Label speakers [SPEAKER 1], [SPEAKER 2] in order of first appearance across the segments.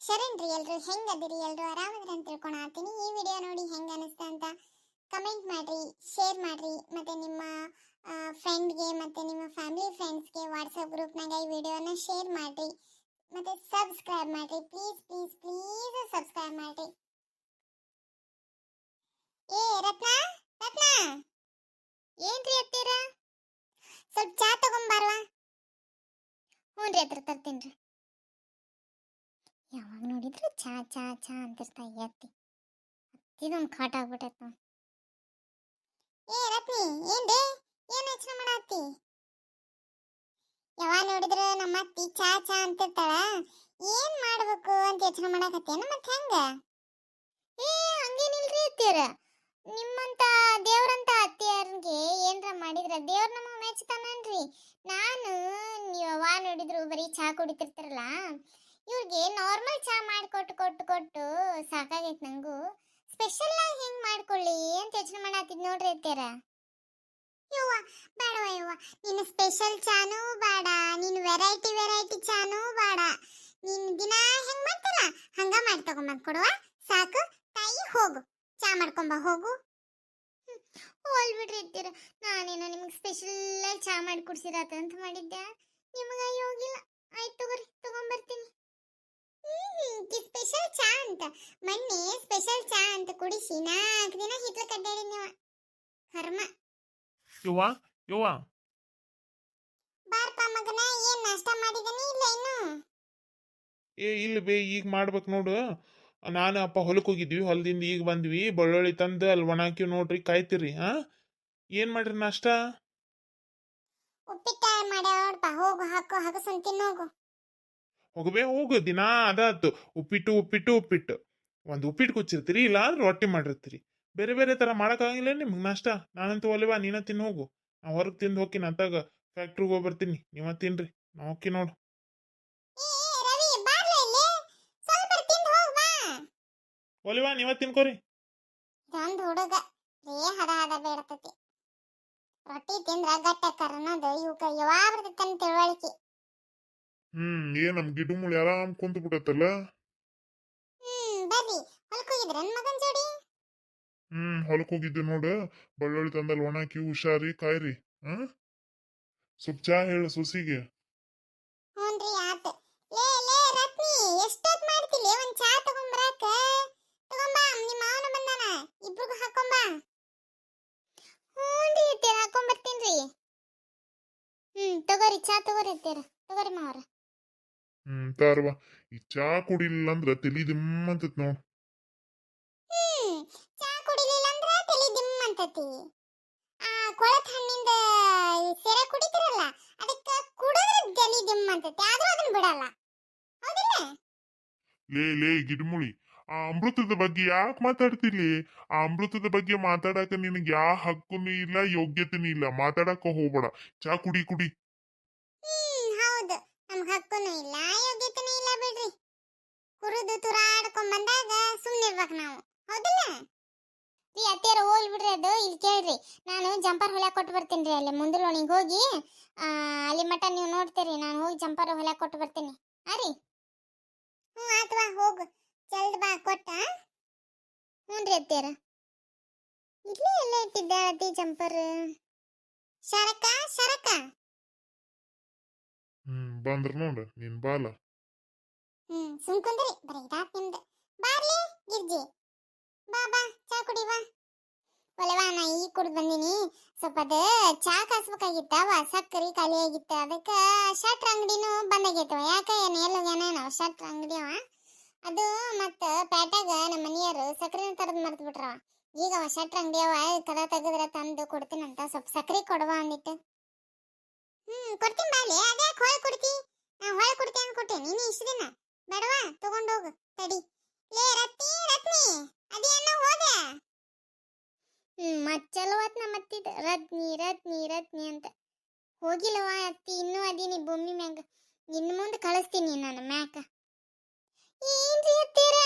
[SPEAKER 1] ಶರಣ್ರಿ ಎಲ್ರು ಹೆಂಗದಿರಿ ಎಲ್ರು ಆರಾಮದ್ರಿ ಅಂತ ತಿಳ್ಕೊಳತ್ತೀನಿ ಈ ವಿಡಿಯೋ ನೋಡಿ ಹೆಂಗ್ ಅನಿಸ್ತ ಅಂತ ಕಮೆಂಟ್ ಮಾಡ್ರಿ ಶೇರ್ ಮಾಡ್ರಿ. ಮತ್ತೆ ನಿಮ್ಮ ಫ್ರೆಂಡ್ಗೆ ಮತ್ತೆ ನಿಮ್ಮ ಫ್ಯಾಮಿಲಿ ಫ್ರೆಂಡ್ಸ್ಗೆ ವಾಟ್ಸಪ್ ಗ್ರೂಪ್ನಾಗ ಈ ವಿಡಿಯೋನ ಶೇರ್ ಮಾಡ್ರಿ. ಮತ್ತೆ ಸಬ್ಸ್ಕ್ರೈಬ್ ಮಾಡ್ರಿ. ಪ್ಲೀಸ್ ಪ್ಲೀಸ್ ಪ್ಲೀಸ್ ಸಬ್ಸ್ಕ್ರೈಬ್ ಮಾಡ್ರಿ. ಏ, ರತ್ನ ರತ್ನ! ಏನ್ರಿ ಅತ್ತೀರ ಸ್ವಲ್ಪ ಚಾ ತಗೊಂಬಾರ್ವಾ ಹ್ಞೂ ರೀ ಹತ್ರ ತರ್ತೀನಿ ಯಾವಾಗ ನೋಡಿದ್ರು ಚಾ ಚಾ ಚಾ ಅಂತಿರ್ತಾ ಎತ್ತಿ ಅತ್ತಿ ಅತ್ತಿದೊಂದು ಕಾಟ ಆಗ್ಬಿಟ್ಟೈತ. ಏ ರತ್ನಿ, ಏನ್ರಿ? ಏನ್ ಯೋಚನೆ ಮಾಡತ್ತಿ? ಯಾವಾಗ ನೋಡಿದ್ರೆ ನಮ್ಮ ಅತ್ತಿ ಚಾ ಚಾ ಅಂತಿರ್ತಾಳ. ಏನ್ ಮಾಡ್ಬೇಕು ಅಂತ ಯೋಚನೆ ಮಾಡಕತ್ತೇನ ಮತ್ ಹೆಂಗ? ಏ ಹಂಗೇನಿಲ್ರಿ ಅತ್ತಿಯರ ನಿಮ್ಮಂತ ದೇವ್ರಂತ ಅತ್ತಿಯರ್ಗೆ ಏನ್ರ ಮಾಡಿದ್ರ ದೇವ್ರ ನಮ್ಮ ಮೆಚ್ಚತಾನನ್ರಿ ನಾನು ನೀವ್ ನೋಡಿದ್ರು ಬರೀ ಚಾ ಕುಡಿತಿರ್ತಾರಲ್ಲ. ಇವ್ರಿಗೆ ನಾರ್ಮಲ್ ಚಾ ಮಾಡಿಕೊಟ್ಟು ಕೊಟ್ಟು ಕೊಟ್ಟು ಸಾಕಾಗೈತೆ ನಂಗೂ. ಸ್ಪೆಷಲ್ ಆಗಿ ಹೆಂಗ್ ಮಾಡ್ಕೊಳ್ಳಿ? ಅಂತ ಯೋಚನೆ ಮಾಡತ್ತಿದ್ ನೋಡ್ರಿ ಅತ್ತೀರ ಯವ್ವ ಬೇಡವ ಯವ್ವ. ನೀನು ಸ್ಪೆಷಲ್ ಚಾನೂ ಬೇಡ. ನೀನು ವೆರೈಟಿ ವೆರೈಟಿ ಚಾನೂ ಬೇಡ. ನಿನ್ನ ದಿನ ಹೆಂಗ್ ಮಾಡ್ತಲ್ಲ ಹಂಗ ಮಾಡಿ ತಗೊಂಬಂದ್ ಕೊಡುವ. ಸಾಕು, ತಾಯಿ ಹೋಗು. ಚಾ ಮಾಡ್ಕೊಂಬ, ಹೋಗು. ಹೋಲ್ ಬಿಡ್ರಿ ಇರ್ತೀರ ನಾನೇನೋ ನಿಮ್ಗೆ ಸ್ಪೆಷಲ್ ಚಾ ಮಾಡಿ ಕುಡ್ಸಿರತ್ತ ಅಂತ ಮಾಡಿದ್ದೆ. ನಿಮಗೆ ಹೋಗಿಲ್ಲ. ಆಯ್ತು ತಗೋರಿ, ತಗೊಂಬರ್ತೀನಿ. ಅಂತ. ಮೊನ್ನೆ ಸ್ಪೆಷಲ್ ಚಾ ಅಂತ ಕುಡಿಸಿ ನಾಲ್ಕು ದಿನ ಹಿತ್ಲ ಕಡ್ಡಾಡಿ ನೀವು ಕರ್ಮ
[SPEAKER 2] ಯುವ ಯುವ
[SPEAKER 1] ಬಾರ್ಪ ಮಗನ ಏನ್ ನಾಷ್ಟ ಮಾಡಿದನಿ ಇಲ್ಲ ಇನ್ನು?
[SPEAKER 2] ಏ ಇಲ್ಲ ಬೇ ಈಗ ಮಾಡ್ಬೇಕು ನೋಡು. ನಾನು ಅಪ್ಪ ಹೊಲಕ್ಕೆ ಹೋಗಿದ್ವಿ ಹೊಲದಿಂದ ಈಗ ಬಂದ್ವಿ. ಬೆಳ್ಳುಳ್ಳಿ ತಂದು ಅಲ್ಲಿ ಒಣಾಕಿ ನೋಡ್ರಿ ಕಾಯ್ತಿರಿ ಹಾ ಏನ್ ಮಾಡ್ರಿ ನಾಷ್ಟ?
[SPEAKER 1] ಉಪ್ಪಿಟ್ಟ ಮಾಡ್ಯಾವಪ್ಪ ಹೋಗು ಹಾಕು ಹಗಸನ್ ತಿನ್ನೋಗು.
[SPEAKER 2] ಹೋಗಬೇ ಹೋಗು, ದಿನ ಅದಾತು ಉಪ್ಪಿಟ್ಟು ಉಪ್ಪಿಟ್ಟು ಉಪ್ಪಿಟ್ಟು. ಒಂದು ಉಪ್ಪಿಟ್ಟು ಕುಚ್ಚಿರ್ತೀರಿ ಇಲ್ಲ ಅಂದ್ರೆ ರೊಟ್ಟಿ ಮಾಡಿರ್ತೀರಿ. ಬೇರೆ ಬೇರೆ ತರ ಮಾಡೋಕ್ಕಾಗಿಲ್ಲ ನಿಮ್ಗೆ ನಾಷ್ಟ? ನಾನಂತೂ ಒಲಿವಾ ನೀನ ತಿನ್ನು ಹೋಗು. ನಾ ಹೊರಗೆ ತಿಂದು ಹೋಗಿ ನಂತಾಗ ಫ್ಯಾಕ್ಟ್ರಿಗೆ ಹೋಗಿ ಬರ್ತೀನಿ ನೀವ ತಿನ್ರಿ ನಾ ಹೋಗಿ ನೋಡು. ಒಲಿವಾ ನೀವ ತಿನ್ಕೋರಿ.
[SPEAKER 1] ಹುಡುಗ ರೊಟ್ಟಿ ತಿಂದ್ರ ಗಟ್ಟ ಅನ್ನೋದು ಇವಕ್ಕ ಯಾವಾಗ ಬರ್ತೈತೆ ತಿಳುವಳಿಕೆ.
[SPEAKER 3] ಹ್ಮ್ ಏನ್ ನಮ್ ಗಿಡ ಮುಳಿ ಆರಾಮ್ ಕುಂತ ಬಿಟ್ಟತ್ತಲ್ಲ?
[SPEAKER 1] ಹ್ಮ್ ಬರ್ರಿ. ಹೊಲಕ್ ಮಗನ್ ಜೋಡಿ?
[SPEAKER 3] ಹ್ಮ್ ಹೊಲಕ್ ಹೋಗಿದ್ದೆ ನೋಡ. ಬೆಳ್ಳುಳ್ಳಿ ತಂದಲ್ಲಿ ಒಣಾಕಿ ಹುಷಾರಿ ಕಾಯ್ರಿ ಹ? ಸ್ವಲ್ಪ ಚಾ ಹೇಳು ಸೊಸಿಗೆ.
[SPEAKER 1] ಹ್ಞೂನ್ರಿ ಆತ್. ಲೇ ಲೇ ರತ್ನಿ ಎಷ್ಟೊತ್ ಮಾಡ್ತಿಲಿ ಒಂದ್ ಚಾ ತಗೊಂಬರಾಕ. ತಗೊಂಬಾ ನಿಮ್ಮ ಮಾವನ ಬಂದಾನ. ಇಬ್ರಿಗೂ ಹಾಕೊಂಬಾ. ಹ್ಞೂನ್ರಿ ಅತ್ತೀರ ಹಾಕೊಂಬರ್ತೀನ್ರಿ ಹ್ಮ್ ತಗೋರಿ ಚಾ ತಗೋರಿ ತಗೋರಿ ಮಾವರ.
[SPEAKER 3] ಹ್ಮ್ ತಾರವಾ ಈ ಚಾ ಕುಡಿಲಿಲ್ಲ ಅಂದ್ರ ತಲಿ ದಿಮ್ಮಂತತ್ ನೋಡ್.
[SPEAKER 1] ಹ್ಮ್ ಚಾ ಕುಡಿಲಿಲ್ಲ ಅಂದ್ರ ತಲಿ ದಿಮ್ ಅಂತತಿ ಆ ಕೊಳತ್ ಹಣ್ಣಿಂದ ಸೆರೆ ಕುಡಿತಿರಲ್ಲ ಅದಕ್ಕ ಕುಡಿದ್ರೆ ತಲಿ ದಿಮ್ ಅಂತತಿ ಆದ್ರೂ ಅದನ್ನ ಬಿಡಲ್ಲ. ಹೌದಿಲ್ಲ?
[SPEAKER 3] ಲೇ ಲೇ ಗಿಡಮುಳಿ ಆ ಅಮೃತದ ಬಗ್ಗೆ ಯಾಕೆ ಮಾತಾಡ್ತಿಲಿ ಆ ಅಮೃತದ ಬಗ್ಗೆ ಮಾತಾಡಕ ನಿನಗೆ ಯಾವ ಹಕ್ಕುನು ಇಲ್ಲ ಯೋಗ್ಯತೆನೂ ಇಲ್ಲ ಮಾತಾಡಕ ಹೋಗ್ಬೇಡ. ಚಾ ಕುಡಿ ಕುಡಿ.
[SPEAKER 1] ಹ್ಮ್ ಹೌದು ನಮ್ಗ್ ಹಕ್ಕುನು ಇಲ್ಲ ಕುರುದು ತುರಾಡ್ಕೊಂಡ್ ಬಂದಾಗ ಸುಮ್ನಿರ್ಬೇಕು ನಾವು. ಹೌದಿಲ್ಲ? ರೀ ಅತ್ತೆಯರ ಹೋಲ್ ಬಿಡ್ರಿ ಅದು. ಇಲ್ಲಿ ಕೇಳ್ರಿ, ನಾನು ಜಂಪರ್ ಹೊಲ ಕೊಟ್ಟು ಬರ್ತೀನಿ ರೀ ಅಲ್ಲಿ ಮುಂದಲೋಣಿಗೆ ಹೋಗಿ ಅಲ್ಲಿ ಮಟ ನೀವು ನೋಡ್ತೀರಿ, ನಾನು ಹೋಗಿ ಜಂಪರ್ ಹೊಲ ಕೊಟ್ಟು ಬರ್ತೀನಿ. ಹಾ ರೀ? ಹ್ಞೂ ಆತ್ವಾ ಹೋಗು. ಜಲ್ದ್ ಬಾ, ಕೊಟ್ಟ ಹ್ಞೂ ರೀ ಅತ್ತೆಯರ ಇಲ್ಲೇ ಎಲ್ಲ ಇಟ್ಟಿದ್ದೆ ಅತ್ತಿ ಜಂಪರ್. ಶರಕ ಶರಕ
[SPEAKER 3] ಹ್ಮ್, ಬಂದ್ರ ನೋಡ, ನಿನ್ ಬಾಲ.
[SPEAKER 1] ಹ್ಮ್ ಸುಮ್ ಕುಂದ್ರಿ ಬರೀ ಇದಾತ್ ನಿಮ್ದು. ಬಾರ್ಲಿ, ಗಿರ್ಜಿ. ಬಾ ಬಾ, ಚಾ ಕುಡಿ, ಬಾ. ನಾ ಈಗ ಕುಡ್ದು ಬಂದಿನಿ. ಸ್ವಲ್ಪ ಅದ ಚಾ ಕಾಸ್ಬೇಕಾಗಿತ್ತವ. ಸಕ್ಕರೆ ಖಾಲಿ ಆಗಿತ್ತ. ಅದಕ್ಕ ಶಟ್ರ್ ಅಂಗಡಿನೂ ಬಂದಾಗೈತವ ಯಾಕ ಏನ್ ಎಲ್ಲೋಗ್ಯಾನೇನವ ಶಟ್ರ್ ಅಂಗಡಿ ಅವ ಅದು ಮತ್ತ ಪ್ಯಾಟ್ಯಾಗ ನಮ್ಮ ಮನೆಯವರು ಸಕ್ಕರೆನ ತರದ್ ಮರ್ತ್ ಬಿಟ್ರವ. ಈಗ ಅವ ಶಟ್ರ್ ಅಂಗಡಿ ಅವ ಕದ ತೆಗೆದ್ರೆ ತಂದು ಕೊಡ್ತೀನಂತ. ಸ್ವಲ್ಪ ಸಕ್ಕರೆ ಕೊಡವ ಅಂದಿಟ್ಟು. ಹ್ಮ್, ಕೊಡ್ತೀನಿ ಬಾಲಿ ಅದೇ ಹೊಳೆ ಕೊಡ್ತಿ ನಾ ಹೊಳೆ ಕೊಡ್ತೀನಿ ಅನ್ಕೊಟ್ಟೆ ನೀನು ಇಷ್ಟು ದಿನ ಬೇಡವಾ? ತಗೊಂಡೋಗು ತಡಿ. ಲೇ, ರತ್ನಿ ರತ್ನಿ. ಅದೇನೋ ಹೋದ? ಹ್ಮ್ ಮಚ್ಚಲವತ್ ನಮ್ಮ ಅತ್ತಿದ. ರತ್ನಿ ರತ್ನಿ ರತ್ನಿ ಅಂತ. ಹೋಗಿಲ್ಲವ ಅತ್ತಿ? ಇನ್ನೂ ಅದೀನಿ ಭೂಮಿ ಮ್ಯಾಗ. ಇನ್ನು ಮುಂದೆ ಕಳಿಸ್ತೀನಿ ನಾನು ಮ್ಯಾಕ. ಏನ್ರಿ ಅತ್ತೀರ?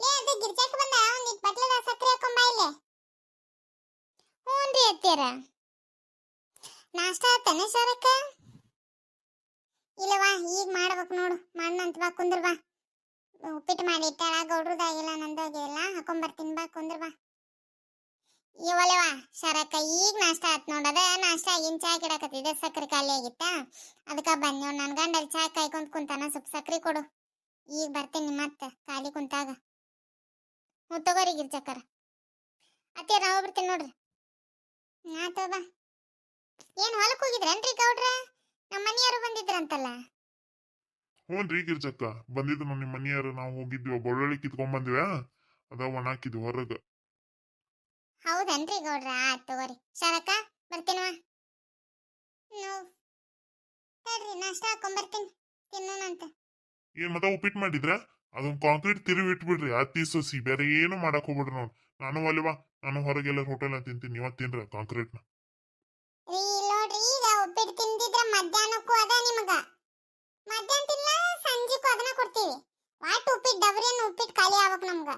[SPEAKER 1] ಲೇ, ಅದು ಗಿರ್ಜಾಕ್ ಬಂದ. ಒಂದಿಟ್ ಬಟ್ಲದ ಸಕ್ಕರೆ ಹಾಕೊಂಬ ಇಲ್ಲೇ. ಹ್ಞೂನ್ರಿ ಅತ್ತೀರ. ನಾಷ್ಟ ಆತನ ಶರಕ ಇಲ್ಲವಾ ಈಗ ಮಾಡ್ಬೇಕು ನೋಡು. ಮಾಡ್ನಂತ ಬಾ, ಕುಂದ್ರ ಬಾ. ಉಪ್ಪಿಟ್ಟು ಮಾಡಿ ಇಟ್ಟಾಳ ಗೌಡ್ರದಾಗಿಲ್ಲ ನಂದಾಗಿಲ್ಲ ಹಾಕೊಂಬರ್ತೀನಿ ಬಾ, ಕುಂದ್ರ ಬಾ. ಶರಕ್ಕ, ಈಗ ನಾಷ್ಟ ಆತ್ ನೋಡದ ನಾಷ್ಟ ಆಗಿನ ಚಾ ಕಿಡಕತ್ತಿದೆ ಸಕ್ರೆ ಖಾಲಿ ಆಗಿತ್ತ? ಅದಕ್ಕ ಬನ್ನಿ ನೋಡ್ ನನ್ ಗಂಡ ಚಾ ಕಾಯ್ಕೊಂಡ್ ಕುಂತಾನ ಸ್ವಲ್ಪ ಸಕ್ರೆ ಕೊಡು. ಈಗ ಬರ್ತೀನಿ ಮತ್ತೆ, ಖಾಲಿ ಕುಂತಾಗ. ಹ್ಞೂ, ತಗೋರಿ ಗಿರ್ಜಕ್ಕರ ಅತ್ತೆ, ನಾವು ಬರ್ತೀನಿ ನೋಡ್ರಿ. ಆತ ಬಾ. ಏನ್ ಹೊಲಕ್ ಹೋಗಿದ್ರೇನ್ರಿ ಗೌಡ್ರ? ನಮ್ಮ ಮನೆಯವರು ಬಂದಿದ್ರಂತಲ್ಲ?
[SPEAKER 3] ಹ್ಞೂನ್ರಿ ಗಿರ್ಜಕ್ಕ ಬಂದಿದ್ದು ನಿಮ್ಮ ಮನೆಯವರು. ನಾವು ಹೋಗಿದ್ವಿ ಬೆಳ್ಳುಳ್ಳಿ ಕಿತ್ಕೊಂಡ್ ಬಂದ್ವಿ. ಅದ ಒಣ ಹಾಕಿದ್ವಿ ಹೊರಗ.
[SPEAKER 1] ಹೌದನ್ರಿ ಗೌಡ್ರ? ಆತ್ ತಗೋರಿ. ಶರಕ ಬರ್ತೀನವ? ತಡ್ರಿ ನಾಷ್ಟ ಹಾಕೊಂಬರ್ತೀನಿ. ತಿನ್ನೋಣಂತ.
[SPEAKER 3] ಏನ್ ಮತ್ತ ಉಪ್ಪಿಟ್ಟು ಮಾಡಿದ್ರ? ಅದೊಂದ್ ಕಾಂಕ್ರೀಟ್ ತಿರುವಿ ಇಟ್ಬಿಡ್ರಿ. ಅತ್ತಿ ಸೊಸಿ ಬೇರೆ ಏನು ಮಾಡಕ್ ಹೋಗ್ಬಿಡ್ರಿ ನೋಡ್. ನಾನು ಅಲ್ವಾ? ನಾನು ಹೊರಗೆಲ್ಲ ಹೋಟೆಲ್ ತಿಂತೀನಿ. ನೀವ ತಿನ್ರಿ ಕಾಂಕ್ರೀಟ್ನ
[SPEAKER 1] ರೀ ನೋಡ್ರಿ ಈಗ ಉಪ್ಪಿಟ್ಟು ತಿಂದಿದ್ರ ಮಧ್ಯಾಹ್ನಕ್ಕೂ ಅದ ನಿಮಗ ಮಧ್ಯಾಹ್ನ ತಿನ್ನ ಸಂಜೆಗೂ ಅದನ್ನ ಕೊಡ್ತೀವಿ ವಾಟ್ ಉಪ್ಪಿಟ್ಟು ಡಬ್ರಿಯನ್ನು ಉಪ್ಪಿಟ್ಟು ಖಾಲಿ ಆಗ್ಬೇಕು ನಮ್ಗ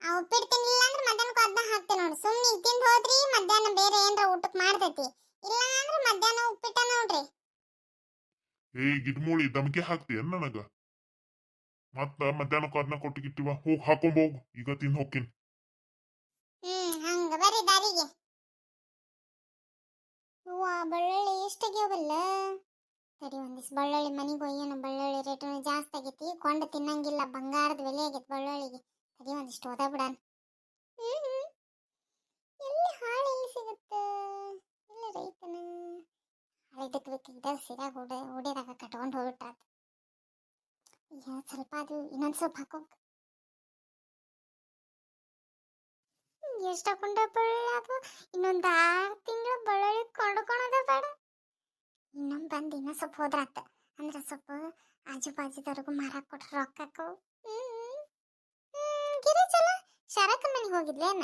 [SPEAKER 1] ಆ ಉಪ್ಪಿಟ್ಟು ತಿನ್ಲಿಲ್ಲ ಅಂದ್ರೆ ಮಧ್ಯಾಹ್ನಕ್ಕೆ ಅದ್ನ ಹಾಕ್ತೇವೆ ನೋಡಿ ಸುಮ್ಮನೆ ಈಗ ತಿಂದು ಹೋದ್ರಿ ಮಧ್ಯಾಹ್ನ ಬೇರೆ ಏನಾರ ಊಟಕ್ಕೆ ಮಾಡ್ತೈತಿ. ಇಲ್ಲ ಅಂದ್ರೆ ಮಧ್ಯಾಹ್ನ ಉಪ್ಪಿಟ್ಟ ನೋಡ್ರಿ.
[SPEAKER 3] ಏ ಗಿಡ್ಮೂಳಿ ದಮಕೆ ಹಾಕ್ತೀಯ ನನಗ? ಮತ್ತ ಮಧ್ಯಾಹ್ನಕ್ಕೆ ಅದನ್ನ ಕೊಟ್ಟಿಗಿಟ್ಟಿವ ಹೋಗಿ ಹಾಕೊಂಡ್ ಹೋಗು. ಈಗ ತಿಂದು ಹೋಗ್ತೀನಿ.
[SPEAKER 1] ಹ್ಮ್ ಹಂಗ ಬರ್ರಿ ದಾರಿಗೆ. ಹೂವ ಬಳ್ಳುಳ್ಳಿ ಎಷ್ಟಾಗ್ಯಾವಲ್ಲ ಸರಿ ಒಂದಿಸ್ ಬಳ್ಳುಳ್ಳಿ ಮನೆಗೆ ಒಯ್ಯೋಣ ಬಳ್ಳೊಳ್ಳಿ ರೇಟ್ ಜಾಸ್ತಿ ಆಗೈತಿ. ಕೊಂಡು ತಿನ್ನಂಗಿಲ್ಲ. ಬಂಗಾರದ ಬೆಲೆ ಆಗೈತಿ ಬಳ್ಳುಳ್ಳಿಗೆ. ಸರಿ ಒಂದಿಷ್ಟು ಓದ ಬಿಡಾನ್. ಎಲ್ಲಿ ಹಾಳು ಎಲ್ಲಿ ಸಿಗುತ್ತೆ? ಇಲ್ಲ ರೈತನ? ಹಳೆದಕ್ಕೆ ಬೇಕಿದ್ದ ಸಿರಾ ಹೊಡೆ ಹೊಡೆದಾಗ ಕಟ್ಕೊಂಡು ಹೋಗ್ಬಿಟ್ಟಾತ ಈಗ ಸ್ವಲ್ಪ ಅದು ಇನ್ನೊಂದು ಸ್ವಲ್ಪ ಹಾಕೋ ಎಷ್ಟು ಹಾಕೊಂಡ ಬಳ್ಳಿ ಅದು? ಇನ್ನೊಂದು ಆರು ತಿಂಗಳು ಬಳ್ಳಿ ಕೊಂಡ್ಕೊಳೋದ ಬೇಡ. ಇನ್ನೊಂದು ಬಂದು ಇನ್ನೊಂದು ಸ್ವಲ್ಪ ಹೋದ್ರಾತ. ಅಂದ್ರೆ ಸ್ವಲ್ಪ ಆಜು ಬಾಜುದವ್ರಿಗೂ ಮಾರಾಕ್ ಕೊಟ್ರೆ ರೊಕ್ಕ ಆಕ್ಕವು. ಹ್ಮ್ ಹ್ಮ್, ಗಿರಿ ಚಲ ಶರಕ ಮನೆಗೆ ಹೋಗಿದ್ಲೇನ?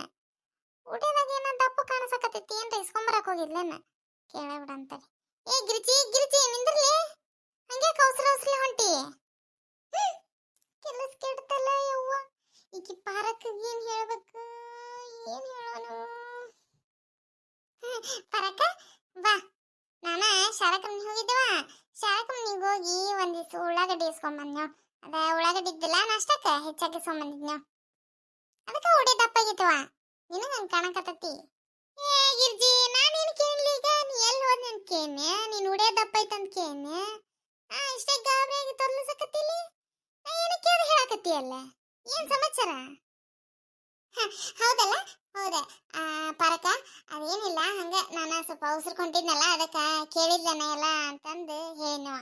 [SPEAKER 1] ಊಟದಾಗ ಏನ ದಪ್ಪ ಕಾಣಿಸಕತ್ತೈತಿ, ಏನ್ರ ಇಸ್ಕೊಂಬರಕ್ ಹೋಗಿದ್ಲೇನ? ಕೇಳ ಬಿಡ ಅಂತಾರೆ ಏ ಗಿರ್ಜಿ ಗಿರ್ಜಿ, ನಿಂದ್ರಲಿ? ಹಂಗೆ ಕೌಸರ ಹೊಸಲಿ ಹೊಂಟಿ? ಕೆಲಸ ಕೆಡ್ತಲ್ಲ ಯವ್ವ. ಈಕಿ ಪಾರಕ್ ಏನ್ ಹೇಳ್ಬೇಕು? ಏನ್ ಹೇಳೋನು? ಪರಕ, ಬಾ. ನಾನ ಶಾರಕಮ್ಮನಿಗೆ ಹೋಗಿದ್ದವ. ಶಾರಕಮ್ಮನಿಗೆ ಹೋಗಿ ಒಂದಿವ್ಸ ಉಳ್ಳಾಗಡ್ಡಿ ಇಸ್ಕೊಂಬಂದ್ ಅದ ಉಳ್ಳಾಗಡ್ಡಿ ಇದ್ದಿಲ್ಲ, ನಾಷ್ಟಕ್ಕ ಹೆಚ್ಚಾಗಿ ಇಸ್ಕೊಂಬಂದಿದ್ನೋ. ಅದಕ್ಕೆ ಉಡಿ ದಪ್ಪಾಗಿತ್ತವ ನಿನಗ ಹಂಗ ಕಾಣಕತ್ತತಿ? ಏ ಗಿರ್ಜಿ ನಾನೇನ್ ಕೇಳಲಿ ಈಗ? ನೀ ಎಲ್ಲಿ ಹೋದ್ ನಿನ್ ಕೇನೆ ನೀನ್ ಉಡೇ ದಪ್ಪ ಐತಂತ ಕೇನೆ ಆ, ಇಷ್ಟೇ ಗಾಬರಿ ಆಗಿ ತೊರ್ಲಿಸಕತ್ತಿಲಿ? ನಾ ಏನಕ್ಕೆ ಹೇಳಕತ್ತಿ ಹೇಳಕತ್ತೀಯಲ್ಲ ಏನ್ ಸಮಾಚಾರ? ಹೌದಲ್ಲ? ಹೌದ. ಪರಕ, ಅದೇನಿಲ್ಲ, ಹಂಗ ನಾನು ಸ್ವಲ್ಪ ಉಸಿರ್ಕೊಂಡಿದ್ನಲ್ಲ ಅದಕ್ಕೆ ಕೇಳಿದ್ಲನ ಎಲ್ಲ ಅಂತಂದು ಹೇಳಿನವ.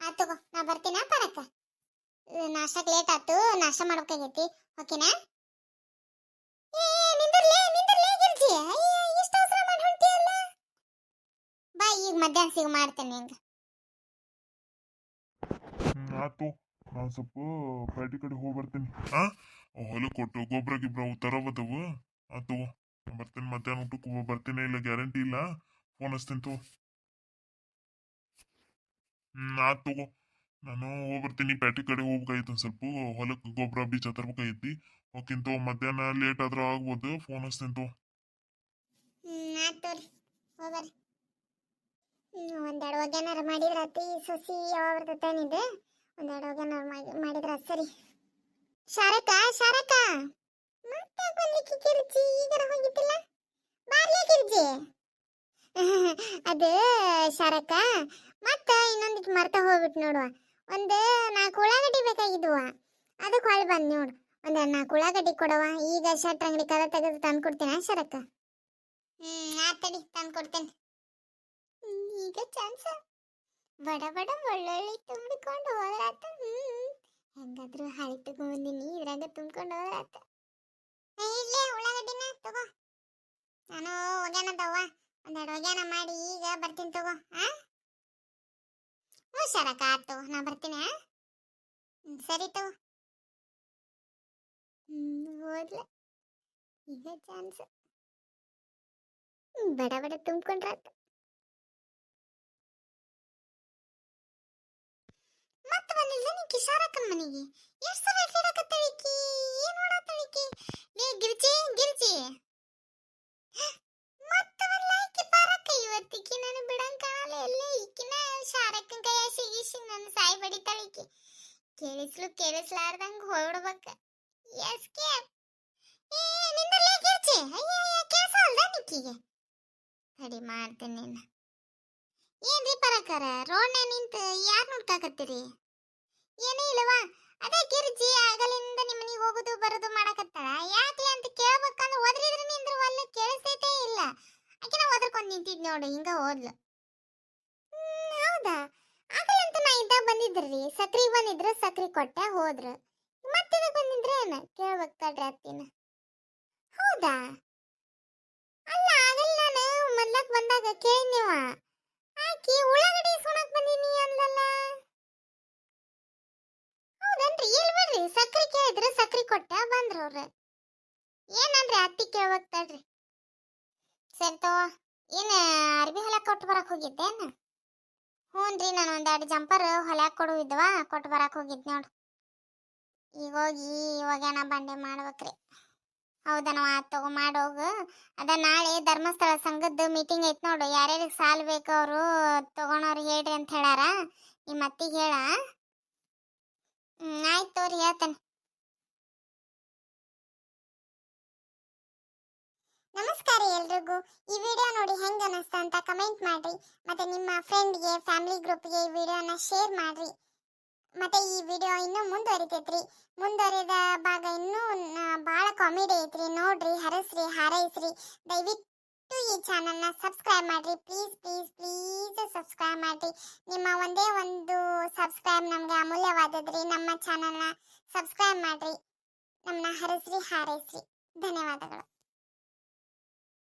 [SPEAKER 1] ಆ, ತಗೋ, ನಾ ಬರ್ತೀನ ಪರಕ? ನಾಷ್ಟಕ್ಕೆ ಲೇಟ್ ಆಯ್ತು, ನಾಷ್ಟ ಮಾಡ್ಬೇಕಾಗೈತಿ. ಓಕೆನಾ? ಮಧ್ಯಾಹ್ನ ಸಿಗ ಮಾಡ್ತೇನೆ
[SPEAKER 3] ಹ್ಮ್, ಆತು. ನಾನ್ ಸ್ವಲ್ಪ ಕಡೆ ಹೋಗಿ ಬರ್ತೀನಿ. ಆ ಹೊಲ ಕೊಟ್ಟು ಗೊಬ್ಬರ ಗಿಬ್ರ ಅವು ತರಬದವು ಆತು ಬರ್ತೀನಿ ಮಧ್ಯಾಹ್ನ ಊಟಕ್ಕೆ ಹೋಗ್ ಬರ್ತೀನಿ. ಇಲ್ಲ, ಗ್ಯಾರಂಟಿ ಇಲ್ಲ. ಫೋನ್ ಹಚ್ತೀನಿ ತಗೋ. ಹ್ಮ್, ಆತ್ ತಗೋ. ನಾನು ಹೋಗ್ಬರ್ತೀನಿ ಪ್ಯಾಟಿ ಕಡೆ ಹೋಗ್ಬೇಕಾಯ್ತು ಒಂದು ಸ್ವಲ್ಪ. ಹೊಲಕ್ಕೆ ಗೊಬ್ಬರ ಬೀಜ ತರ್ಬೇಕಾಗೈತಿ ಓಕೆಂತೋ ಮಧ್ಯಾಹ್ನ ಲೇಟ್ ಆದ್ರೂ ಆಗ್ಬೋದು. ಫೋನ್
[SPEAKER 1] ಹೋಗರಿ. ಒಂದೆರಡು ಒಗ್ಯಾನಾರ ಸರಿ. ಶಾರಕ ಶಾರಕ ಮತ್ತೆ ಕಿರ್ಜಿ ಈಗರ ಬಾರ್ಲಿ ಕಿರ್ಜಿ ಅದು ಮತ್ತ ಮರ್ತ ಹೋಗ್ಬಿಟ್ಟು ನೋಡುವ. ಒಂದು ನಾಲ್ಕು ಉಳ್ಳಾಗಡ್ಡಿ ಬೇಕಾಗಿದ್ವ. ಅದಕ್ಕೆ ಹೊಳ್ ಬಂದ್ ನೋಡು. ಒಂದು ನಾಲ್ಕು ಉಳ್ಳಾಗಡ್ಡಿ ಕೊಡವ ಈಗ ಶರ್ಟ್ ಅಂಗಡಿ ಕದ ತೆಗೆದು ತಂದು ಕೊಡ್ತೀನ ಶರಕ್ಕ ಹ್ಮ್ ಆತಡಿ ತಂದು ಕೊಡ್ತೇನೆ. ಈಗ ಚಾನ್ಸ ಬಡ ಬಡ ಒಳ್ಳೊಳ್ಳೆ ತುಂಬಿಕೊಂಡು ಹೋದ್ರಾತ. ಹ್ಮ್, ಹೆಂಗಾದ್ರೂ ಹಾಳಿ ತಗೊಂಬಂದಿನಿ ಇದ್ರಾಗ ತುಂಬಿಕೊಂಡು ಹೋದ್ರಾತ. ಇಲ್ಲೇ ಉಳ್ಳಾಗಡ್ಡಿನ ತಗೋ. ನಾನು ಒಗ್ಯಾನದವ್ವ ಒಂದೆರಡು ಒಗ್ಯಾನ ಮಾಡಿ, ಈಗ ಬರ್ತೀನಿ ತಗೋ, ಆ? ಹುಷಾರಕ್ಕ ಆತು ನಾ ಬರ್ತೀನಿ ಸರಿ ತೋ ಹೋದ್ಲ. ಈಗ ಚಾನ್ಸ್ ಬಡ ಬಡ ತುಂಬಿಕೊಂಡ್ರಾತು ಮತ್ತೆ ಬಂದಿಲ್ಲ ನೀ ಕಿಶಾರಕ್ಕನ ಮನೆಗೆ? ಎಷ್ಟು ಸಲ ಕೇಳಕತ್ತಳಿಕಿ ಏನ್ ಮಾಡತ್ತಳಿಕಿ ಲೇ, ಗಿರ್ಜಿ ಗಿರ್ಜಿ. ಮತ್ತೆ ಬಂದ್ಲ ಬಿಡಂಗ ನಾನು ಬಿಡಂಗ್ ಕಾಣಲ್ಲ, ಎಲ್ಲ ಈಕಿನ ಶಾರಕ್ಕನ ಕೈಯ ಸಿಗಿಸಿ ನನ್ನ ಸಾಯಿ ಬಡಿತಾಳಿಕಿ ಕೇಳಿಸ್ಲು ಕೇಳಿಸ್ಲಾರ್ದಂಗ ಹೊರಡ್ಬೇಕ ಎಸ್ಕೇಪ್ ಏ ನಿಂದರ್ಲೇ ಗಿರ್ಜಿ ಅಯ್ಯ ಕೇಳಿಸಲ್ದ ನಿಕ್ಕಿಗೆ? ತಡಿ ಮಾಡ್ತೀನಿ ನಿನ್ನ. ಏನ್ರಿ ಪರಕರ ರೋಡ್ನ ನಿಂತ ಯಾರು ನೋಡ್ಕಾಕತ್ತೀರಿ? ಏನೇ ಇಲ್ಲವಾ ಅದೇ ಗಿರ್ಜಿ ಆಗಲಿಂದ ನಿಮ್ಮನಿಗೆ ಹೋಗುದು ಬರೋದು ಮಾಡಕತ್ತಾಳ. ಯಾಕ್ಲೆ ಅಂತ ಕೇಳ್ಬೇಕಂದ್ರೆ ಒದ್ರಿದ್ರೆ ನಿಂದ್ರ ಒಲ್ಲ ಕೇಳಿಸ್ತೈತೇ ಇಲ್ಲ. ಆಕಿನ ಒದರ್ಕೊಂಡ್ ನಿಂತಿದ್ ನೋಡು, ಹಿಂಗ ಓದ್ಲು. ಹೌದಾ? ಆಗಲಂತ ನಾ ಇದ್ದಾಗ ಬಂದಿದ್ರಿ, ಸಕ್ರಿ ಬಂದಿದ್ರು ಸಕ್ರಿ ಕೊಟ್ಟೆ, ಹೋದ್ರು. ಮತ್ತೆ ಬಂದಿದ್ರೆ ಏನ? ಕೇಳ್ಬೇಕು ತಡ್ರಿ ಅತ್ತಿನ. ಹೌದಾ? ಅಲ್ಲ ಆಗಲ್ಲ ನಾನು ಮೊದ್ಲಕ್ ಬಂದಾಗ ಕೇಳಿದ್ನಿವ ಆಕಿ ಉಳ್ಳಾಗಡ್ಡಿ ಸುಣಕ್ ಬಂದೀನಿ ಅಂದಲ್ಲ ಹೌದನ್ರಿ? ಇಲ್ಲಿ ಬರ್ರಿ ಸಕ್ರಿ ಕೇಳಿದ್ರೆ ಸಕ್ರಿ ಕೊಟ್ಟ, ಬಂದ್ರ ಅವ್ರ. ಏನನ್ರಿ ಅತ್ತಿ ಕೇಳ್ಬೇಕು ತಡ್ರಿ ಸರಿ ತಗೋ. ಏನ ಅರ್ಬಿ ಹೊಲ ಕೊಟ್ಟು ಬರಕ್ ಹೋಗಿದ್ದೇನ? ಹ್ಞೂನ್ರಿ ನಾನು ಒಂದೆರಡು ಜಂಪರ್ ಹೊಲ್ಯಾಕ ಕೊಡು ಇದ್ವಾ, ಕೊಟ್ಟು ಬರಕ್ ಹೋಗಿದ್ ನೋಡ್ರಿ ಈಗ ಹೋಗಿ ಇವಾಗೇನ ಬಂಡೆ ಮಾಡ್ಬೇಕ್ರಿ. ಹೌದನವ ತಗೋ ಹೋಗು. ಅದ ನಾಳೆ ಧರ್ಮಸ್ಥಳ ಸಂಘದ ಮೀಟಿಂಗ್ ಐತೆ ನೋಡು. ಯಾರ್ಯಾರಿಗೆ ಸಾಲ ಬೇಕು ಅವರು ತಗೊಳೋರು ಹೇಳ್ರಿ ಅಂತ ಹೇಳಾರ. ನಿಮ್ಮ ಅತ್ತಿಗೆ ಹೇಳ. ಹ್ಞೂ ಆಯ್ತು ತೋರಿ ಹೇಳ್ತೇನೆ. ನಮಸ್ಕಾರ ಎಲ್ರಿಗೂ. ಈ ವಿಡಿಯೋ ನೋಡಿ ಹೆಂಗ ಅನಿಸ್ತಾ ಅಂತ ಕಮೆಂಟ್ ಮಾಡ್ರಿ. ಮತ್ತೆ ನಿಮ್ಮ ಫ್ರೆಂಡ್ಗೆ ಫ್ಯಾಮಿಲಿ ಗ್ರೂಪ್ಗೆ ಈ ವಿಡಿಯೋನ ಶೇರ್ ಮಾಡ್ರಿ. ಮತ್ತೆ ಈ ವಿಡಿಯೋ ಇನ್ನೂ ಮುಂದುವರಿತೈತ್ರಿ. ಮುಂದುವರಿದ ಭಾಗ ಇನ್ನೂ ಭಾಳ ಕಾಮಿಡಿ ಐತ್ರಿ. ನೋಡ್ರಿ, ಹರಸ್ರಿ, ಹಾರೈಸ್ರಿ. ದಯವಿಟ್ಟು ಈ ಚಾನಲ್ನ ಸಬ್ಸ್ಕ್ರೈಬ್ ಮಾಡ್ರಿ. ಪ್ಲೀಸ್ ಪ್ಲೀಸ್ ಪ್ಲೀಸ್ ಸಬ್ಸ್ಕ್ರೈಬ್ ಮಾಡ್ರಿ. ನಿಮ್ಮ ಒಂದೇ ಒಂದು ಸಬ್ಸ್ಕ್ರೈಬ್ ನಮಗೆ ಅಮೂಲ್ಯವಾದದ್ರಿ. ನಮ್ಮ ಚಾನಲ್ನ ಸಬ್ಸ್ಕ್ರೈಬ್ ಮಾಡ್ರಿ. ನಮ್ಮನ್ನ ಹರಸ್ರಿ, ಹಾರೈಸ್ರಿ. ಧನ್ಯವಾದಗಳು.